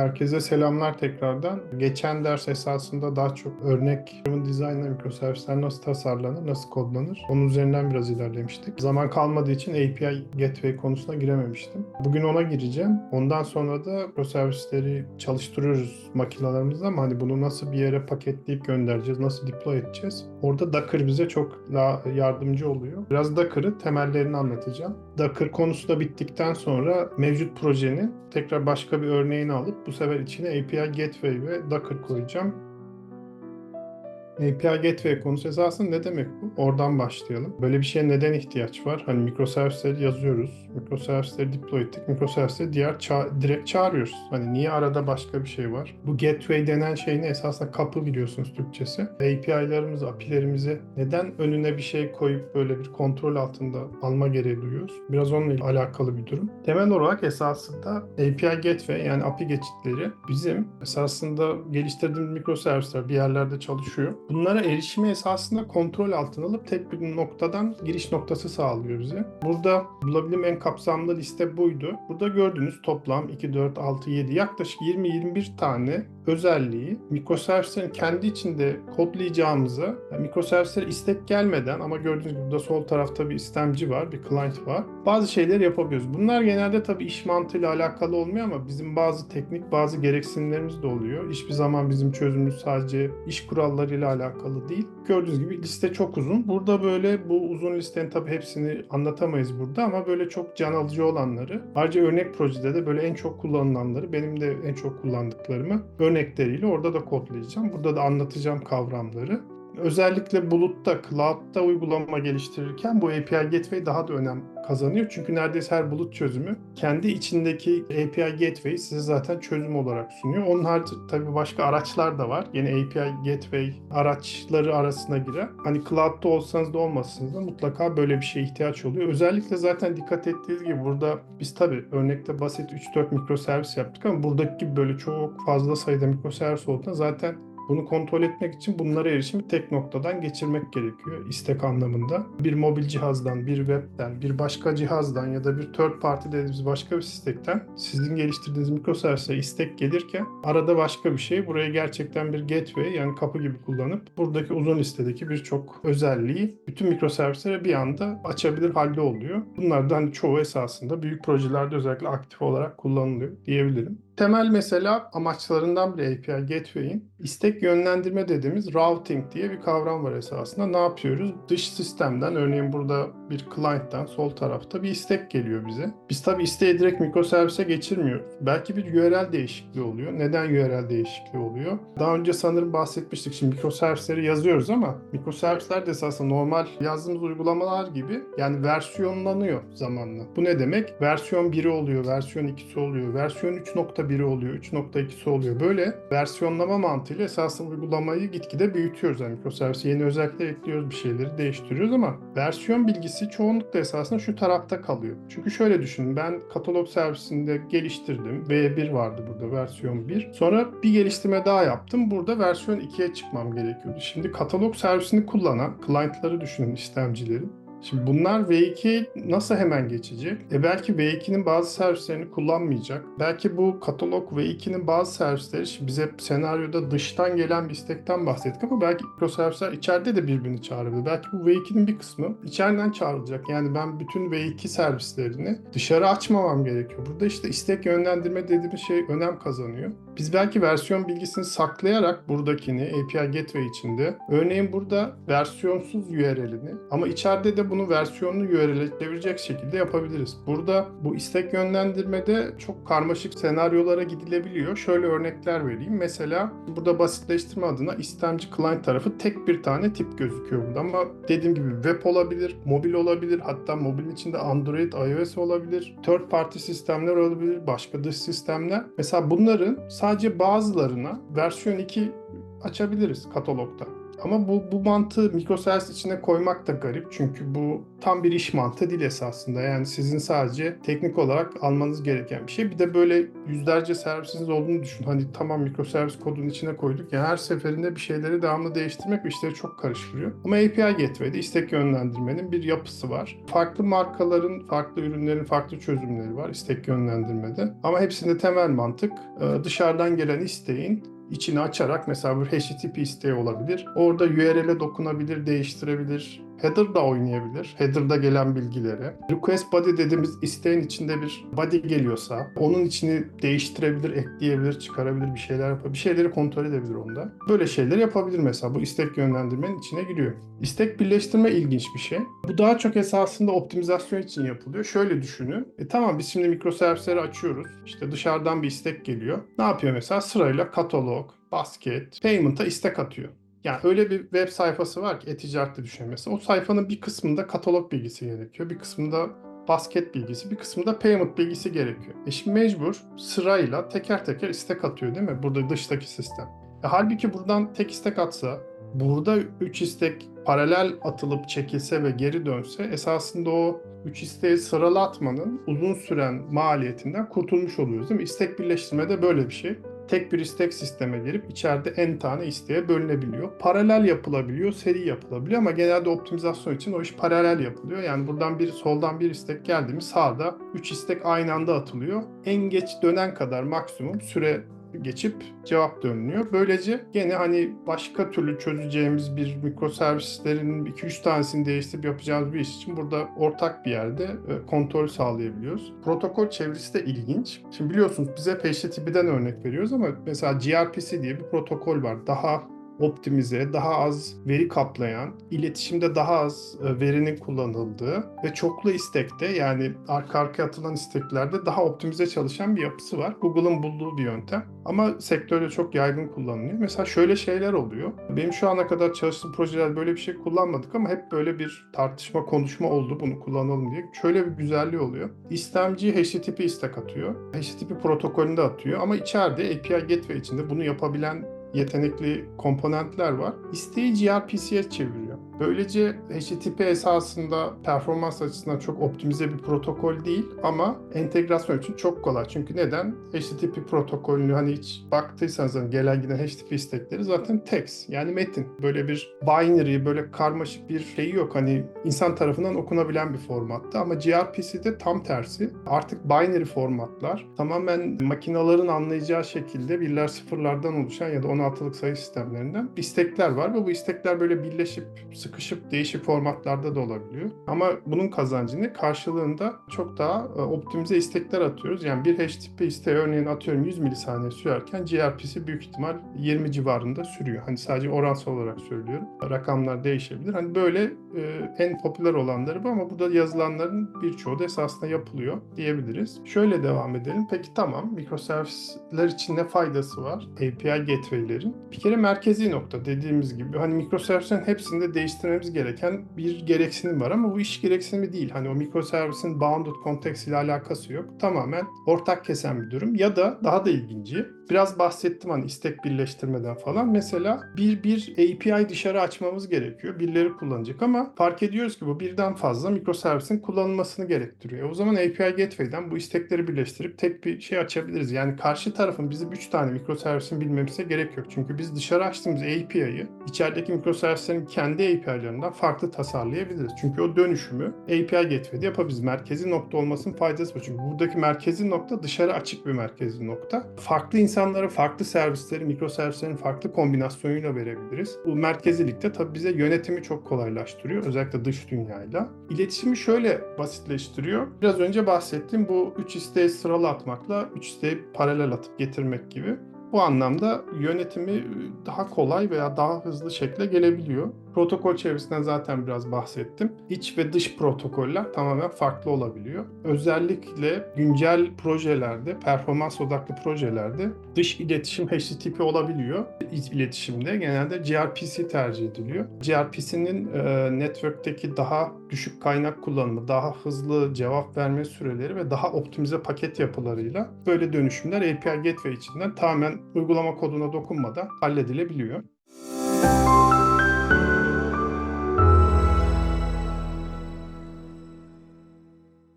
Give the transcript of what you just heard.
Herkese selamlar tekrardan. Geçen ders esasında daha çok örnek design'la mikroservisler nasıl tasarlanır, nasıl kodlanır onun üzerinden biraz ilerlemiştik. Zaman kalmadığı için API Gateway konusuna girememiştim. Bugün ona gireceğim. Ondan sonra da mikroservisleri çalıştırıyoruz makinalarımızda ama hani bunu nasıl bir yere paketleyip göndereceğiz, nasıl deploy edeceğiz? Orada Docker bize çok daha yardımcı oluyor. Biraz Docker'ı temellerini anlatacağım. Docker konusu da bittikten sonra mevcut projenin tekrar başka bir örneğini alıp bu sefer içine API Gateway ve Docker koyacağım. API Gateway konusu esasında ne demek bu? Oradan başlayalım. Böyle bir şeye neden ihtiyaç var? Hani mikroservisleri yazıyoruz. Mikroservisleri deploy ettik. Mikroservisleri diğer ça- direkt çağırıyoruz. Hani niye arada başka bir şey var? Bu gateway denen şeyin esasında kapı biliyorsunuz Türkçesi. API'larımızı, API'lerimizi neden önüne bir şey koyup böyle bir kontrol altında alma gereği duyuyoruz? Biraz onunla alakalı bir durum. Temel olarak esasında API Gateway yani API geçitleri bizim esasında geliştirdiğimiz mikroservisler bir yerlerde çalışıyor. Bunlara erişimi esasında kontrol altına alıp tek bir noktadan giriş noktası sağlıyor bize. Burada bulabildiğim en kapsamlı liste buydu. Burada gördüğünüz toplam 2, 4, 6, 7 yaklaşık 20-21 tane özelliği mikroservislerin kendi içinde kodlayacağımıza yani mikroservislere istek gelmeden ama gördüğünüz gibi burada sol tarafta bir istemci var, bir client var. Bazı şeyler yapabiliyoruz. Bunlar genelde tabii iş mantığıyla alakalı olmuyor ama bizim bazı teknik, bazı gereksinimlerimiz de oluyor. Hiçbir zaman bizim çözümümüz sadece iş kurallarıyla alakalı değil. Gördüğünüz gibi liste çok uzun. Burada böyle bu uzun listenin tabii hepsini anlatamayız burada ama böyle çok can alıcı olanları. Ayrıca örnek projede de böyle en çok kullanılanları, benim de en çok kullandıklarımı örnekleriyle orada da kodlayacağım. Burada da anlatacağım kavramları. Özellikle bulutta, cloud'da uygulama geliştirirken bu API Gateway daha da önem kazanıyor. Çünkü neredeyse her bulut çözümü kendi içindeki API Gateway size zaten çözüm olarak sunuyor. Onun harici tabii başka araçlar da var. Yine API Gateway araçları arasına girer. Hani cloud'da olsanız da olmasanız da mutlaka böyle bir şeye ihtiyaç oluyor. Özellikle zaten dikkat ettiğiniz gibi burada biz tabii örnekte basit 3-4 mikroservis yaptık ama buradaki gibi böyle çok fazla sayıda mikroservis olduğunda zaten bunu kontrol etmek için bunlara erişimi tek noktadan geçirmek gerekiyor istek anlamında. Bir mobil cihazdan, bir webten, bir başka cihazdan ya da bir third party dediğimiz başka bir sistemden sizin geliştirdiğiniz mikroservis'e istek gelirken arada başka bir şey buraya gerçekten bir gateway yani kapı gibi kullanıp buradaki uzun listedeki birçok özelliği bütün mikroservislere bir anda açabilir halde oluyor. Bunlardan hani çoğu esasında büyük projelerde özellikle aktif olarak kullanılıyor diyebilirim. Temel mesela amaçlarından biri API Gateway'in istek yönlendirme dediğimiz routing diye bir kavram var esasında. Ne yapıyoruz? Dış sistemden örneğin burada bir client'tan sol tarafta bir istek geliyor bize. Biz tabii isteği direkt mikroservise geçirmiyoruz. Belki bir URL değişikliği oluyor. Neden URL değişikliği oluyor? Daha önce sanırım bahsetmiştik. Şimdi mikroservisleri yazıyoruz ama mikroservisler de esasında normal yazdığımız uygulamalar gibi yani versiyonlanıyor zamanla. Bu ne demek? Versiyon 1'i oluyor, versiyon 2'si oluyor, versiyon 3.1'i oluyor, 3.2'si oluyor. Böyle versiyonlama mantığıyla esasında uygulamayı gitgide büyütüyoruz. Yani mikroservise yeni özellikler ekliyoruz, bir şeyleri değiştiriyoruz ama versiyon bilgisi çoğunlukla esasında şu tarafta kalıyor. Çünkü şöyle düşünün ben katalog servisinde geliştirdim. V1 vardı burada versiyon 1. Sonra bir geliştirme daha yaptım. Burada versiyon 2'ye çıkmam gerekiyordu. Şimdi katalog servisini kullanan client'ları düşünün istemcileri. Şimdi bunlar V2 nasıl hemen geçecek? E belki V2'nin bazı servislerini kullanmayacak. Belki bu katalog V2'nin bazı servisleri, şimdi biz hep senaryoda dıştan gelen bir istekten bahsettik ama belki mikroservisler içeride de birbirini çağırabilir. Belki bu V2'nin bir kısmı içeriden çağrılacak. Yani ben bütün V2 servislerini dışarı açmamam gerekiyor. Burada işte istek yönlendirme dediğimiz şey önem kazanıyor. Biz belki versiyon bilgisini saklayarak buradakini API Gateway içinde örneğin burada versiyonsuz URL'ini ama içeride de bunu versiyonlu URL'e çevirecek şekilde yapabiliriz. Burada bu istek yönlendirmede çok karmaşık senaryolara gidilebiliyor. Şöyle örnekler vereyim. Mesela burada basitleştirme adına istemci client tarafı tek bir tane tip gözüküyor burada ama dediğim gibi web olabilir, mobil olabilir, hatta mobilin içinde Android, iOS olabilir, third party sistemler olabilir, başka dış sistemler. Mesela bunların sadece bazılarına versiyon 2 açabiliriz katalogda. Ama bu, bu mantığı microservice içine koymak da garip. Çünkü bu tam bir iş mantığı değil esasında. Yani sizin sadece teknik olarak almanız gereken bir şey. Bir de böyle yüzlerce servisiniz olduğunu düşün. Hani tamam microservice kodun içine koyduk. Yani her seferinde bir şeyleri devamlı değiştirmek işleri çok karıştırıyor. Ama API Gateway'de istek yönlendirmenin bir yapısı var. Farklı markaların, farklı ürünlerin farklı çözümleri var istek yönlendirmede. Ama hepsinde temel mantık e, dışarıdan gelen isteğin içini açarak mesela bir HTTP isteği olabilir. Orada URL'e dokunabilir, değiştirebilir. Header da oynayabilir. Header'da gelen bilgileri. Request body dediğimiz isteğin içinde bir body geliyorsa onun içini değiştirebilir, ekleyebilir, çıkarabilir, bir şeyler yapabilir. Bir şeyleri kontrol edebilir onda. Böyle şeyleri yapabilir mesela. Bu istek yönlendirmenin içine giriyor. İstek birleştirme ilginç bir şey. Bu daha çok esasında optimizasyon için yapılıyor. Şöyle düşünün. E tamam biz şimdi mikroservisleri açıyoruz. İşte dışarıdan bir istek geliyor. Ne yapıyor mesela? Sırayla katalog, basket, payment'a istek atıyor. Yani öyle bir web sayfası var ki e-ticarette düşünün mesela. O sayfanın bir kısmında katalog bilgisi gerekiyor. Bir kısmında basket bilgisi, bir kısmında payment bilgisi gerekiyor. E şimdi mecbur sırayla teker teker istek atıyor değil mi? Burada dıştaki sistem. E halbuki buradan tek istek atsa, burada 3 istek paralel atılıp çekilse ve geri dönse esasında o 3 isteği sıralı atmanın uzun süren maliyetinden kurtulmuş oluyoruz değil mi? İstek birleştirme de böyle bir şey tek bir istek sisteme girip içeride en tane isteğe bölünebiliyor. Paralel yapılabiliyor, seri yapılabiliyor ama genelde optimizasyon için o iş paralel yapılıyor. Yani buradan bir soldan bir istek geldi mi sağda 3 istek aynı anda atılıyor. En geç dönen kadar maksimum süre geçip cevap dönülüyor. Böylece gene hani başka türlü çözeceğimiz bir mikroservislerin 2-3 tanesini değiştirip yapacağımız bir iş için burada ortak bir yerde e, kontrol sağlayabiliyoruz. Protokol çevresi de ilginç. Şimdi biliyorsunuz bize HTTP'den örnek veriyoruz ama mesela gRPC diye bir protokol var. Daha optimize, daha az veri kaplayan, iletişimde daha az e, verinin kullanıldığı ve çoklu istekte yani arka arkaya atılan isteklerde daha optimize çalışan bir yapısı var. Google'ın bulduğu bir yöntem ama sektörde çok yaygın kullanılıyor. Mesela şöyle şeyler oluyor. Benim şu ana kadar çalıştığım projeler böyle bir şey kullanmadık ama hep böyle bir tartışma, konuşma oldu bunu kullanalım diye. Şöyle bir güzelliği oluyor. İstemci HTTP istek atıyor. HTTP protokolünde atıyor ama içeride API Gateway içinde bunu yapabilen yetenekli komponentler var. İsteği gRPC'ye çeviriyor. Böylece HTTP esasında performans açısından çok optimize bir protokol değil ama entegrasyon için çok kolay. Çünkü neden? HTTP protokolünü hani hiç baktıysanız hani gelen giden HTTP istekleri zaten text yani metin. Böyle bir binary, böyle karmaşık bir şeyi yok. Hani insan tarafından okunabilen bir formatta ama gRPC'de tam tersi. Artık binary formatlar tamamen makinaların anlayacağı şekilde birler sıfırlardan oluşan ya da 16'lık sayı sistemlerinden istekler var ve bu istekler böyle birleşip sıkışıp değişik formatlarda da olabiliyor. Ama bunun kazancını karşılığında çok daha e, optimize istekler atıyoruz. Yani bir HTTP isteği örneğin atıyorum 100 milisaniye sürerken gRPC büyük ihtimal 20 civarında sürüyor. Hani sadece oransal olarak söylüyorum. Rakamlar değişebilir. Hani böyle e, en popüler olanları bu ama burada yazılanların birçoğu da esasında yapılıyor diyebiliriz. Şöyle devam edelim. Peki tamam mikroservisler için ne faydası var? API gateway'lerin. Bir kere merkezi nokta dediğimiz gibi hani mikroservislerin hepsinde değiştirmemiz gereken bir gereksinim var ama bu iş gereksinimi değil. Hani o mikroservisin bounded context ile alakası yok. Tamamen ortak kesen bir durum. Ya da daha da ilginci biraz bahsettim hani istek birleştirmeden falan. Mesela bir bir API dışarı açmamız gerekiyor. Birileri kullanacak ama fark ediyoruz ki bu birden fazla mikroservisin kullanılmasını gerektiriyor. O zaman API Gateway'den bu istekleri birleştirip tek bir şey açabiliriz. Yani karşı tarafın bizim 3 tane mikroservisin bilmemize gerek yok. Çünkü biz dışarı açtığımız API'yi içerideki mikroservislerin kendi API'lerinden farklı tasarlayabiliriz. Çünkü o dönüşümü API Gateway'de yapabiliriz. Merkezi nokta olmasının faydası var. Çünkü buradaki merkezi nokta dışarı açık bir merkezi nokta. Farklı insanlara farklı servisleri, mikroservislerin farklı kombinasyonuyla verebiliriz. Bu merkezilikte tabii bize yönetimi çok kolaylaştırıyor. Özellikle dış dünyayla. İletişimi şöyle basitleştiriyor. Biraz önce bahsettiğim bu 3 isteği sıralı atmakla 3 isteği paralel atıp getirmek gibi. Bu anlamda yönetimi daha kolay veya daha hızlı şekle gelebiliyor. Protokol çevresinden zaten biraz bahsettim. İç ve dış protokoller tamamen farklı olabiliyor. Özellikle güncel projelerde, performans odaklı projelerde dış iletişim HTTP olabiliyor. İç iletişimde genelde gRPC tercih ediliyor. gRPC'nin e, network'teki daha düşük kaynak kullanımı, daha hızlı cevap verme süreleri ve daha optimize paket yapılarıyla böyle dönüşümler API Gateway içinden tamamen uygulama koduna dokunmadan halledilebiliyor.